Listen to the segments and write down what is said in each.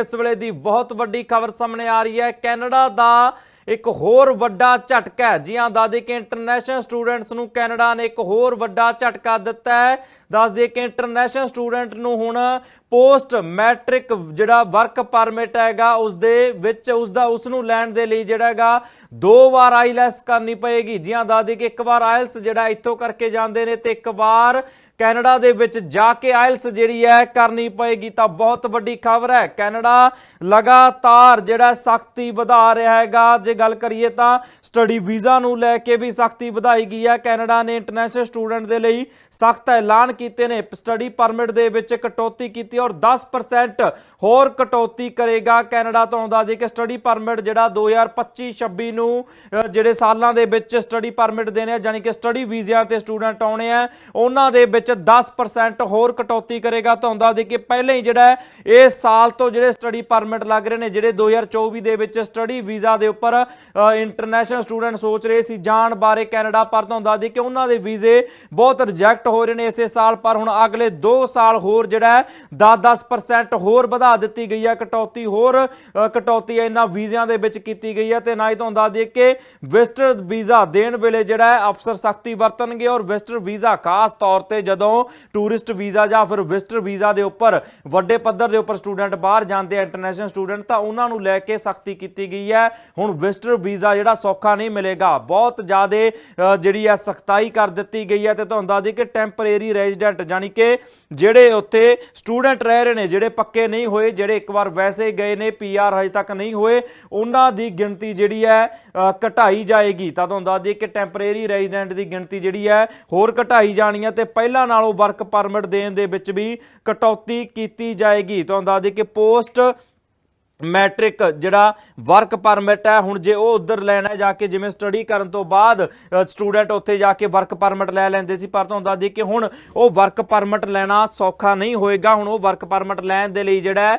ਇਸ ਵੇਲੇ ਦੀ ਬਹੁਤ ਵੱਡੀ ਖਬਰ ਸਾਹਮਣੇ ਆ ਰਹੀ ਹੈ। ਕੈਨੇਡਾ ਦਾ ਇੱਕ ਹੋਰ ਵੱਡਾ ਝਟਕਾ ਹੈ। ਜੀ ਹਾਂ ਦਾਦੀ ਕੇ ਇੰਟਰਨੈਸ਼ਨਲ ਸਟੂਡੈਂਟਸ ਨੂੰ ਕੈਨੇਡਾ ਨੇ ਇੱਕ ਹੋਰ ਵੱਡਾ ਝਟਕਾ ਦਿੱਤਾ ਹੈ। ਦੱਸ ਦਈਏ ਕਿ ਇੰਟਰਨੈਸ਼ਨਲ ਸਟੂਡੈਂਟ ਨੂੰ ਹੁਣ ਪੋਸਟ ਮੈਟ੍ਰਿਕ ਜਿਹੜਾ ਵਰਕ ਪਰਮਿਟ ਹੈਗਾ ਉਸ ਦੇ ਵਿੱਚ ਉਸ ਦਾ ਉਸ ਨੂੰ ਲੈਣ ਦੇ ਲਈ ਜਿਹੜਾ ਹੈਗਾ, ਦੋ ਵਾਰ ਆਈਲੈਸ ਕਰਨੀ ਪਏਗੀ। ਜੀ ਹਾਂ ਦਾਦੀ ਕਿ ਇੱਕ ਵਾਰ ਆਇਲਸ ਜਿਹੜਾ ਇੱਥੋਂ ਕਰਕੇ ਜਾਂਦੇ ਨੇ ਤੇ ਇੱਕ ਵਾਰ ਕੈਨੇਡਾ ਦੇ ਵਿੱਚ ਜਾ ਕੇ ਆਇਲਸ ਜਿਹੜੀ ਹੈ ਕਰਨੀ ਪਏਗੀ, ਤਾਂ ਬਹੁਤ ਵੱਡੀ ਖਬਰ ਹੈ। ਕੈਨੇਡਾ ਲਗਾਤਾਰ ਜਿਹੜਾ ਸਖਤੀ ਵਧਾ ਰਿਹਾ ਹੈਗਾ। ਜੇ ਗੱਲ ਕਰੀਏ ਤਾਂ ਸਟੱਡੀ ਵੀਜ਼ਾ ਨੂੰ ਲੈ ਕੇ ਵੀ ਸਖਤੀ ਵਧਾਈ ਗਈ ਹੈ। ਕੈਨੇਡਾ ਨੇ ਇੰਟਰਨੈਸ਼ਨਲ ਸਟੂਡੈਂਟ ਦੇ ਲਈ ਸਖਤ ਐਲਾਨ ਕੀਤੇ ਨੇ। ਸਟੱਡੀ ਪਰਮਿਟ ਦੇ ਵਿੱਚ ਕਟੌਤੀ ਕੀਤੀ ਔਰ 10% ਹੋਰ ਕਟੌਤੀ ਕਰੇਗਾ। ਕੈਨੇਡਾ ਤੋਂ ਆਉਂਦਾ ਜੇ ਕਿ ਸਟੱਡੀ ਪਰਮਿਟ ਜਿਹੜਾ 2025-26 ਨੂੰ ਜਿਹੜੇ ਸਾਲਾਂ ਦੇ ਵਿੱਚ ਸਟੱਡੀ ਪਰਮਿਟ ਦੇਣੇ ਆ ਯਾਨੀ ਕਿ ਸਟੱਡੀ ਵੀਜ਼ਿਆਂ ਤੇ ਸਟੂਡੈਂਟ ਆਉਣੇ ਆ, ਉਹਨਾਂ ਦੇ ਵਿੱਚ 10% ਹੋਰ ਕਟੌਤੀ ਕਰੇਗਾ। ਤਾਂ ਆਉਂਦਾ ਦੇ ਕਿ ਪਹਿਲਾਂ ਹੀ ਜਿਹੜਾ ਇਹ ਸਾਲ ਤੋਂ ਜਿਹੜੇ ਸਟੱਡੀ ਪਰਮਿਟ ਲੱਗ ਰਹੇ ਨੇ, ਜਿਹੜੇ 2024 ਦੇ ਵਿੱਚ ਸਟੱਡੀ ਵੀਜ਼ਾ ਦੇ ਉੱਪਰ ਇੰਟਰਨੈਸ਼ਨਲ ਸਟੂਡੈਂਟ ਸੋਚ ਰਹੇ ਸੀ ਜਾਣ ਬਾਰੇ ਕੈਨੇਡਾ, ਪਰ ਤਾਂ ਆਉਂਦਾ ਦੇ ਕਿ ਉਹਨਾਂ ਦੇ ਵੀਜ਼ੇ ਬਹੁਤ ਰਿਜੈਕਟ ਹੋ ਰਹੇ ਨੇ। ਇਸੇ ਸਾਲ ਪਰ ਹੁਣ ਅਗਲੇ 2 ਸਾਲ ਹੋਰ ਜਿਹੜਾ ਹੈ 10-10% ਹੋਰ ਵਧਾ ਦਿੱਤੀ ਗਈ ਹੈ। ਕਟੌਤੀ ਹੋਰ ਕਟੌਤੀ ਇਹਨਾਂ ਵੀਜ਼ਿਆਂ ਦੇ ਵਿੱਚ ਕੀਤੀ ਗਈ ਹੈ। ਤੇ ਨਾ ਹੀ ਤੁਹਾਨੂੰ ਦੱਸ ਦਈਏ ਕਿ ਵਿਜ਼ਟਰ ਵੀਜ਼ਾ ਦੇਣ ਵੇਲੇ ਜਿਹੜਾ ਹੈ, ਅਫਸਰ ਸਖਤੀ ਵਰਤਣਗੇ ਔਰ ਵਿਜ਼ਟਰ ਵੀਜ਼ਾ ਖਾਸ ਤੌਰ ਤੇ ਜਦੋਂ ਟੂਰਿਸਟ ਵੀਜ਼ਾ ਜਾਂ ਫਿਰ ਵਿਜ਼ਟਰ ਵੀਜ਼ਾ ਦੇ ਉੱਪਰ ਵੱਡੇ ਪੱਧਰ ਦੇ ਉੱਪਰ ਸਟੂਡੈਂਟ ਬਾਹਰ ਜਾਂਦੇ ਆ, ਇੰਟਰਨੈਸ਼ਨਲ ਸਟੂਡੈਂਟ, ਤਾਂ ਉਹਨਾਂ ਨੂੰ ਲੈ ਕੇ ਸਖਤੀ ਕੀਤੀ ਗਈ ਹੈ। ਹੁਣ ਵਿਜ਼ਟਰ ਵੀਜ਼ਾ ਜਿਹੜਾ ਸੌਖਾ ਨਹੀਂ ਮਿਲੇਗਾ। ਬਹੁਤ ਜ਼ਿਆਦਾ ਜਿਹੜੀ ਹੈ, ਸਖਤਾਈ ਕਰ ਦਿੱਤੀ ਗਈ ਹੈ। ਤੇ ਤੁਹਾਨੂੰ ਦੱਸ ਦਈਏ ਕਿ ਟੈਂਪਰੇਰੀ ਰੈਜ਼ੀਡੈਂਟ ਯਾਨੀ ਕਿ ਜਿਹੜੇ ਉੱਥੇ ਸਟੂਡੈਂਟ ਰਹਿ ਰਹੇ ਨੇ, ਜਿਹੜੇ ਪੱਕੇ ਨਹੀਂ ਹੋਏ, ਜਿਹੜੇ ਇੱਕ ਵਾਰ ਵੈਸੇ ਗਏ ਨੇ ਪੀਆਰ ਹਜੇ ਤੱਕ ਨਹੀਂ ਹੋਏ, ਉਹਨਾਂ ਦੀ ਗਿਣਤੀ ਜਿਹੜੀ ਹੈ ਘਟਾਈ ਜਾਏਗੀ। ਤਾਂ ਤੁਹਾਨੂੰ ਦੱਸ ਦਈਏ ਕਿ ਟੈਂਪਰੇਰੀ ਰੈਜ਼ੀਡੈਂਟ ਦੀ ਗਿਣਤੀ ਜਿਹੜੀ ਹੈ, ਹੋਰ ਘਟਾਈ ਜਾਣੀ ਹੈ ਤੇ ਪਹਿਲਾਂ ਨਾਲੋਂ ਵਰਕ ਪਰਮਿਟ ਦੇਣ ਦੇ ਵਿੱਚ ਵੀ ਕਟੌਤੀ ਕੀਤੀ ਜਾਏਗੀ। ਤੁਹਾਨੂੰ ਦੱਸ ਦਈਏ ਕਿ ਪੋਸਟ ਮੈਟ੍ਰਿਕ ਜਿਹੜਾ ਵਰਕ ਪਰਮਿਟ ਹੈ, ਹੁਣ ਜੇ ਉਹ ਉਧਰ ਲੈਣਾ ਜਾ ਕੇ, ਜਿਵੇਂ ਸਟੱਡੀ ਕਰਨ ਤੋਂ ਬਾਅਦ ਸਟੂਡੈਂਟ ਉੱਥੇ ਜਾ ਕੇ ਵਰਕ ਪਰਮਿਟ ਲੈ ਲੈਂਦੇ ਸੀ, ਪਰ ਤੁਹਾਨੂੰ ਦੱਸ ਦਈਏ ਕਿ ਹੁਣ ਉਹ ਵਰਕ ਪਰਮਿਟ ਲੈਣਾ ਸੌਖਾ ਨਹੀਂ ਹੋਏਗਾ, ਹੁਣ ਉਹ ਵਰਕ ਪਰਮਿਟ ਲੈਣ ਦੇ ਲਈ ਜਿਹੜਾ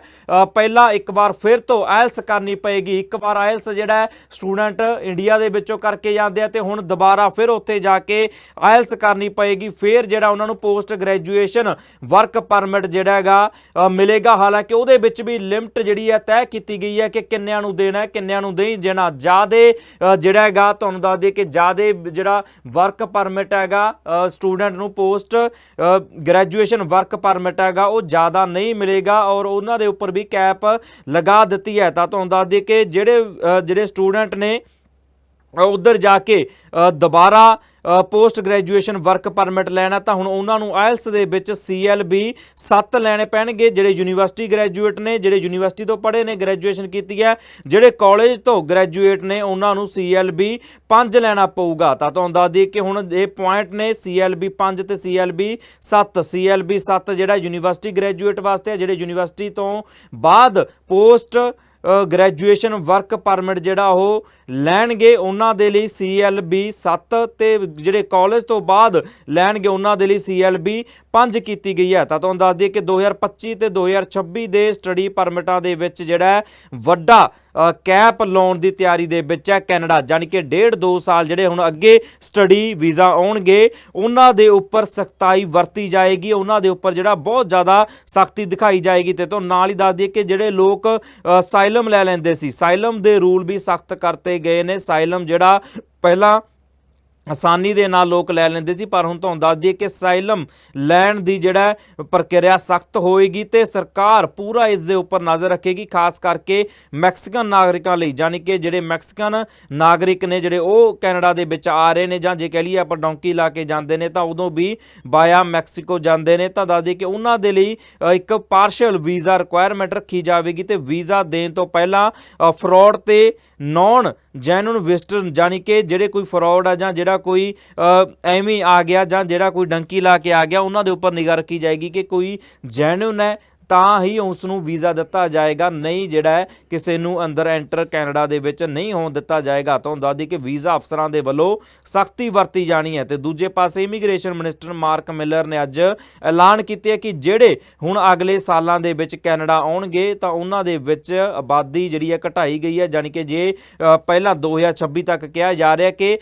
ਪਹਿਲਾਂ ਇੱਕ ਵਾਰ ਫਿਰ ਤੋਂ ਆਇਲਸ ਕਰਨੀ ਪਏਗੀ, ਇੱਕ ਵਾਰ ਆਇਲਸ ਜਿਹੜਾ ਸਟੂਡੈਂਟ ਇੰਡੀਆ ਦੇ ਵਿੱਚੋਂ ਕਰਕੇ ਜਾਂਦੇ ਆ ਤੇ ਹੁਣ ਦੁਬਾਰਾ ਫਿਰ ਉੱਥੇ ਜਾ ਕੇ ਆਇਲਸ ਕਰਨੀ ਪਏਗੀ, ਫਿਰ ਜਿਹੜਾ ਉਹਨਾਂ ਨੂੰ ਪੋਸਟ ਗ੍ਰੈਜੂਏਸ਼ਨ ਵਰਕ ਪਰਮਿਟ ਜਿਹੜਾ ਹੈਗਾ ਮਿਲੇਗਾ, ਹਾਲਾਂਕਿ ਉਹਦੇ ਵਿੱਚ ਵੀ ਲਿਮਟ ਜਿਹੜੀ ਹੈ ਤੈਅ ਕੀਤੀ ਗਈ ਹੈ ਕਿ ਕਿੰਨਿਆਂ ਨੂੰ ਦੇਣਾ ਹੈ, ਕਿੰਨਿਆਂ ਨੂੰ ਨਹੀਂ ਦੇਣਾ। ਜਿਆਦੇ ਜਿਹੜਾ ਹੈਗਾ, ਤੁਹਾਨੂੰ ਦੱਸ ਦਈਏ ਕਿ ਜਿਆਦੇ ਜਿਹੜਾ ਵਰਕ ਪਰਮਿਟ ਹੈਗਾ ਸਟੂਡੈਂਟ ਨੂੰ ਪੋਸਟ ਗ੍ਰੈਜੂਏਸ਼ਨ ਵਰਕ ਪਰਮਿਟ ਹੈਗਾ, ਉਹ ਜ਼ਿਆਦਾ ਨਹੀਂ ਮਿਲੇਗਾ ਔਰ ਉਹਨਾਂ ਦੇ ਉੱਪਰ ਵੀ ਕੈਪ ਲਗਾ ਦਿੱਤੀ ਹੈ। ਤਾਂ ਤੁਹਾਨੂੰ ਦੱਸ ਦਈਏ ਕਿ ਜਿਹੜੇ ਜਿਹੜੇ ਸਟੂਡੈਂਟ ਨੇ ਉਧਰ ਜਾ ਕੇ ਦੁਬਾਰਾ ਪੋਸਟ ਗ੍ਰੈਜੂਏਸ਼ਨ ਵਰਕ ਪਰਮਿਟ ਲੈਣਾ, ਤਾਂ ਹੁਣ ਉਹਨਾਂ ਨੂੰ ਆਇਲਸ ਦੇ ਵਿੱਚ CLB 7 ਲੈਣੇ ਪੈਣਗੇ, ਜਿਹੜੇ ਯੂਨੀਵਰਸਿਟੀ ਗ੍ਰੈਜੂਏਟ ਨੇ, ਜਿਹੜੇ ਯੂਨੀਵਰਸਿਟੀ ਤੋਂ ਪੜ੍ਹੇ ਨੇ, ਗ੍ਰੈਜੂਏਸ਼ਨ ਕੀਤੀ ਹੈ, ਜਿਹੜੇ ਕਾਲਜ ਤੋਂ ਗ੍ਰੈਜੂਏਟ ਨੇ, ਉਹਨਾਂ ਨੂੰ CLB 5 ਲੈਣਾ ਪਊਗਾ। ਤਾਂ ਤੁਹਾਨੂੰ ਦੱਸ ਦਈਏ ਕਿ ਹੁਣ ਇਹ ਪੁਆਇੰਟ ਨੇ CLB 5 ਤੇ CLB 7 CLB 7 ਜਿਹੜਾ ਯੂਨੀਵਰਸਿਟੀ ਗ੍ਰੈਜੂਏਟ ਵਾਸਤੇ ਹੈ ਜਿਹੜੇ ਯੂਨੀਵਰਸਿਟੀ ਤੋਂ ਬਾਅਦ ਪੋਸਟ ਗ੍ਰੈਜੂਏਸ਼ਨ ਵਰਕ ਪਰਮਿਟ ਜਿਹੜਾ ਉਹ ਲੈਣਗੇ ਉਹਨਾਂ ਦੇ ਲਈ CLB 7 ਤੇ ਜਿਹੜੇ ਕਾਲਜ ਤੋਂ ਬਾਅਦ ਲੈਣਗੇ ਉਹਨਾਂ ਦੇ ਲਈ CLB 5 ਕੀਤੀ ਗਈ ਹੈ। ਤਾਂ ਤੁਹਾਨੂੰ ਦੱਸ ਦਈਏ ਕਿ 2025 ਤੇ 2026 ਦੇ ਸਟੱਡੀ ਪਰਮਿਟਾਂ ਦੇ ਵਿੱਚ ਜਿਹੜਾ ਵੱਡਾ ਕੈਪ ਲਾਉਣ ਦੀ ਤਿਆਰੀ ਦੇ ਵਿੱਚ ਹੈ ਕੈਨੇਡਾ ਯਾਨੀ ਕਿ ਡੇਢ 2 ਸਾਲ ਜਿਹੜੇ ਹੁਣ ਅੱਗੇ ਸਟੱਡੀ ਵੀਜ਼ਾ ਆਉਣਗੇ, ਉਹਨਾਂ ਦੇ ਉੱਪਰ ਸਖਤਾਈ ਵਰਤੀ ਜਾਏਗੀ, ਉਹਨਾਂ ਦੇ ਉੱਪਰ ਜਿਹੜਾ ਬਹੁਤ ਜ਼ਿਆਦਾ ਸਖਤੀ ਦਿਖਾਈ ਜਾਏਗੀ ਤੇ ਤੋਂ ਨਾਲ ਹੀ ਦੱਸ ਦਈਏ ਕਿ ਜਿਹੜੇ ਲੋਕ ਸਾਇਲਮ ਲੈ ਲੈਂਦੇ ਸੀ, ਸਾਇਲਮ ਦੇ ਰੂਲ ਵੀ ਸਖਤ ਕਰਤੇ ਗਏ ਨੇ, ਸਾਇਲਮ ਜਿਹੜਾ ਪਹਿਲਾਂ ਆਸਾਨੀ ਦੇ ਨਾਲ ਲੋਕ ਲੈ ਲੈਂਦੇ ਸੀ, ਪਰ ਹੁਣ ਤੁਹਾਨੂੰ ਦੱਸ ਦਈਏ ਕਿ ਸਾਈਲਮ ਲੈਣ ਦੀ ਜਿਹੜਾ ਪ੍ਰਕਿਰਿਆ ਸਖਤ ਹੋਏਗੀ ਤੇ ਸਰਕਾਰ ਪੂਰਾ ਇਸ ਦੇ ਉੱਪਰ ਨਜ਼ਰ ਰੱਖੇਗੀ, ਖਾਸ ਕਰਕੇ ਮੈਕਸੀਕਨ ਨਾਗਰਿਕਾਂ ਲਈ ਯਾਨੀ ਕਿ ਜਿਹੜੇ ਮੈਕਸੀਕਨ ਨਾਗਰਿਕ ਨੇ ਜਿਹੜੇ ਉਹ ਕੈਨੇਡਾ ਦੇ ਵਿੱਚ ਆ ਰਹੇ ਨੇ ਜਾਂ ਜੇ ਕਹ ਲਈਏ ਆਪਾਂ ਡੌਂਕੀ ਲਾ ਕੇ ਜਾਂਦੇ ਨੇ ਤਾਂ ਉਦੋਂ ਵੀ ਬਾਇਆ ਮੈਕਸੀਕੋ ਜਾਂਦੇ ਨੇ, ਤਾਂ ਦੱਸ ਦਈਏ ਕਿ ਉਹਨਾਂ ਦੇ ਲਈ ਇੱਕ ਪਾਰਸ਼ਲ ਵੀਜ਼ਾ ਰਿਕੁਆਇਰਮੈਂਟ ਰੱਖੀ ਜਾਵੇਗੀ ਤੇ ਵੀਜ਼ਾ ਦੇਣ ਤੋਂ ਪਹਿਲਾਂ ਫਰਾਡ ਤੇ ਨੌਨ ਜੈਨੂਨ ਵਿਜ਼ਟਰ ਯਾਨੀ ਕਿ ਜਿਹੜੇ ਕੋਈ ਫਰਾਡ ਆ ਜਾਂ ਜਿਹੜਾ ਕੋਈ ਐਵੇਂ ਆ ਗਿਆ ਜਾਂ ਜਿਹੜਾ ਕੋਈ ਡੰਕੀ ਲਾ ਕੇ ਆ ਗਿਆ, ਉਹਨਾਂ ਦੇ ਉੱਪਰ ਨਿਗਾਹ ਰੱਖੀ ਜਾਏਗੀ ਕਿ ਕੋਈ ਜੈਨੂਨ ਹੈ ਤਾਂ ਹੀ ਉਸ ਨੂੰ ਵੀਜ਼ਾ ਦਿੱਤਾ ਜਾਏਗਾ। ਨਹੀਂ ਜਿਹੜਾ ਕਿਸੇ ਨੂੰ ਅੰਦਰ ਐਂਟਰ ਕੈਨੇਡਾ ਦੇ ਵਿੱਚ ਨਹੀਂ ਹੋਣ ਦਿੱਤਾ ਜਾਏਗਾ। ਤਾਂ ਦੱਸਦੀ ਕਿ ਵੀਜ਼ਾ ਅਫਸਰਾਂ ਦੇ ਵੱਲੋਂ ਸਖਤੀ ਵਰਤੀ ਜਾਣੀ ਹੈ। ਤੇ ਦੂਜੇ ਪਾਸੇ ਇਮੀਗ੍ਰੇਸ਼ਨ ਮਿਨਿਸਟਰ ਮਾਰਕ ਮਿਲਰ ਨੇ ਅੱਜ ਐਲਾਨ ਕੀਤਾ ਹੈ ਕਿ ਜਿਹੜੇ ਹੁਣ ਅਗਲੇ ਸਾਲਾਂ ਦੇ ਵਿੱਚ ਕੈਨੇਡਾ ਆਉਣਗੇ ਤਾਂ ਉਹਨਾਂ ਦੇ ਵਿੱਚ ਆਬਾਦੀ ਜਿਹੜੀ ਹੈ ਘਟਾਈ ਗਈ ਹੈ। ਯਾਨੀ ਕਿ ਜੇ ਅ, ਪਹਿਲਾਂ 2026 ਤੱਕ ਕਿਹਾ ਜਾ ਰਿਹਾ ਕਿ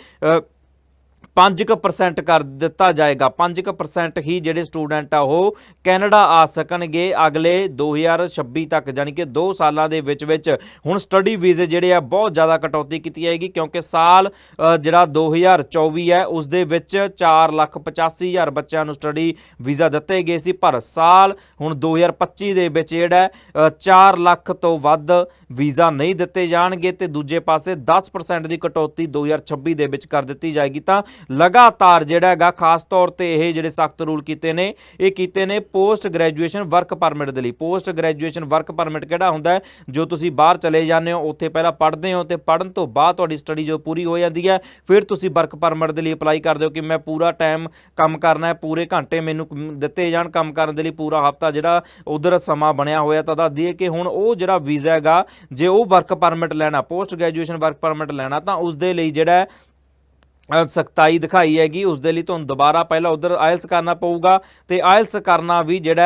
5% ਕਰ ਦਿੱਤਾ ਜਾਏਗਾ। 5% ਹੀ ਜਿਹੜੇ ਸਟੂਡੈਂਟ ਆ ਉਹ ਕੈਨੇਡਾ ਆ ਸਕਣਗੇ ਅਗਲੇ 2026 ਤੱਕ। ਯਾਨੀ ਕਿ 2 ਸਾਲਾਂ ਦੇ ਵਿੱਚ ਵਿੱਚ ਹੁਣ ਸਟੱਡੀ ਵੀਜ਼ੇ ਜਿਹੜੇ ਆ ਬਹੁਤ ਜ਼ਿਆਦਾ ਕਟੌਤੀ ਕੀਤੀ ਜਾਏਗੀ ਕਿਉਂਕਿ ਸਾਲ ਅ, ਜਿਹੜਾ 2024 ਹੈ ਉਸ ਦੇ ਵਿੱਚ 485000 ਬੱਚਿਆਂ ਨੂੰ ਸਟੱਡੀ ਵੀਜ਼ਾ ਦਿੱਤੇ ਗਏ ਸੀ। ਪਰ ਸਾਲ ਹੁਣ 2025 ਦੇ ਵਿੱਚ ਜਿਹੜਾ ਹੈ, 4 ਲੱਖ ਤੋਂ ਵੱਧ ਵੀਜ਼ਾ ਨਹੀਂ ਦਿੱਤੇ ਜਾਣਗੇ ਤੇ ਦੂਜੇ ਪਾਸੇ 10% ਦੀ ਕਟੌਤੀ 2026 ਦੇ ਵਿੱਚ ਕਰ ਦਿੱਤੀ ਜਾਏਗੀ। ਤਾਂ ਲਗਾਤਾਰ ਜਿਹੜਾ ਹੈਗਾ, ਖਾਸ ਤੌਰ ਤੇ ਇਹ ਜਿਹੜੇ ਸਖਤ ਰੂਲ ਕੀਤੇ ਨੇ, ਇਹ ਕੀਤੇ ਨੇ ਪੋਸਟ ਗ੍ਰੈਜੂਏਸ਼ਨ ਵਰਕ ਪਰਮਿਟ ਦੇ ਲਈ। ਪੋਸਟ ਗ੍ਰੈਜੂਏਸ਼ਨ ਵਰਕ ਪਰਮਿਟ ਕਿਹੜਾ ਹੁੰਦਾ ਹੈ? ਜੋ ਤੁਸੀਂ ਬਾਹਰ ਚਲੇ ਜਾਂਦੇ ਹੋ, ਉੱਥੇ ਪਹਿਲਾਂ ਪੜ੍ਹਦੇ ਹੋ ਤੇ ਪੜ੍ਹਨ ਤੋਂ ਬਾਅਦ ਤੁਹਾਡੀ ਸਟੱਡੀ ਜੋ ਪੂਰੀ ਹੋ ਜਾਂਦੀ ਹੈ, ਫਿਰ ਤੁਸੀਂ ਵਰਕ ਪਰਮਿਟ ਦੇ ਲਈ ਅਪਲਾਈ ਕਰਦੇ ਹੋ ਕਿ ਮੈਂ ਪੂਰਾ ਟਾਈਮ ਕੰਮ ਕਰਨਾ ਹੈ, ਪੂਰੇ ਘੰਟੇ ਮੈਨੂੰ ਦਿੱਤੇ ਜਾਣ ਕੰਮ ਕਰਨ ਦੇ ਲਈ, ਪੂਰਾ ਹਫਤਾ ਜਿਹੜਾ ਉਧਰ ਸਮਾਂ ਬਣਿਆ ਹੋਇਆ, ਤਾਂ ਦੱਸ ਦਈਏ ਕਿ ਹੁਣ ਉਹ ਜਿਹੜਾ ਵੀਜ਼ਾ ਹੈਗਾ, ਜੇ ਉਹ ਵਰਕ ਪਰਮਿਟ ਲੈਣਾ, ਪੋਸਟ ਗ੍ਰੈਜੂਏਸ਼ਨ ਵਰਕ ਪਰਮਿਟ ਲੈਣਾ, ਤਾਂ ਉਸ ਦੇ ਲਈ ਜਿਹੜਾ ਸਖਤਾਈ ਦਿਖਾਈ ਹੈਗੀ ਉਸ ਦੇ ਲਈ ਤੁਹਾਨੂੰ ਦੁਬਾਰਾ ਪਹਿਲਾਂ ਉਧਰ ਆਇਲਸ ਕਰਨਾ ਪਊਗਾ ਤੇ ਆਇਲਸ ਕਰਨਾ ਵੀ ਜਿਹੜਾ